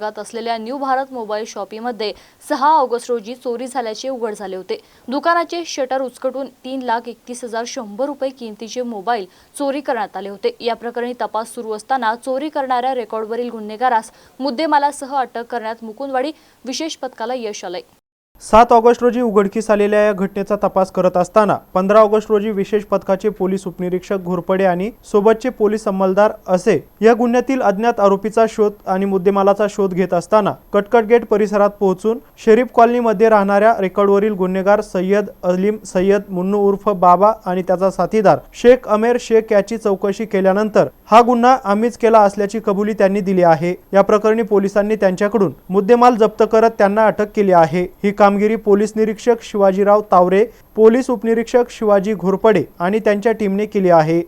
भागात असलेल्या new Bharat mobile शॉपीमध्ये सहा ऑगस्ट रोजी चोरी झाल्याचे उघड झाले होते. दुकानाचे शटर उचकटून तीन लाख एकतीस हजार शंभर रुपये किमतीचे मोबाईल चोरी करण्यात आले होते. या प्रकरणी तपास सुरू असताना चोरी करणाऱ्या रेकॉर्डवरील गुन्हेगारास मुद्देमालासह अटक करण्यात मुकुंदवाडी विशेष पथकाला यश आलंय. सात ऑगस्ट रोजी उघडकीस आलेल्या या घटनेचा तपास करत असताना पंधरा ऑगस्ट रोजी विशेष पथकाचे पोलीस उपनिरीक्षक घोरपडे आणि सोबतचे पोलीस अंमलदार असे या गुन्ह्यातील अज्ञात आरोपीचा शोध आणि मुद्देमालाचा शोध घेत असताना कटकट गेट परिसरात पोहोचून शरीफ कॉलनीमध्ये राहणाऱ्या रेकॉर्डवरील गुन्हेगार सय्यद अलीम सय्यद मुन्नू उर्फ बाबा आणि त्याचा साथीदार शेख अमेर शेख याची चौकशी केल्यानंतर हा गुन्हा आम्हीच केला असल्याची कबुली त्यांनी दिली आहे. या प्रकरणी पोलिसांनी त्यांच्याकडून मुद्देमाल जप्त करत त्यांना अटक केली आहे. ही कामगिरी पोलीस निरीक्षक शिवाजीराव तावरे पोलीस उपनिरीक्षक शिवाजी घोरपडे आणि त्यांच्या टीमने केली आहे.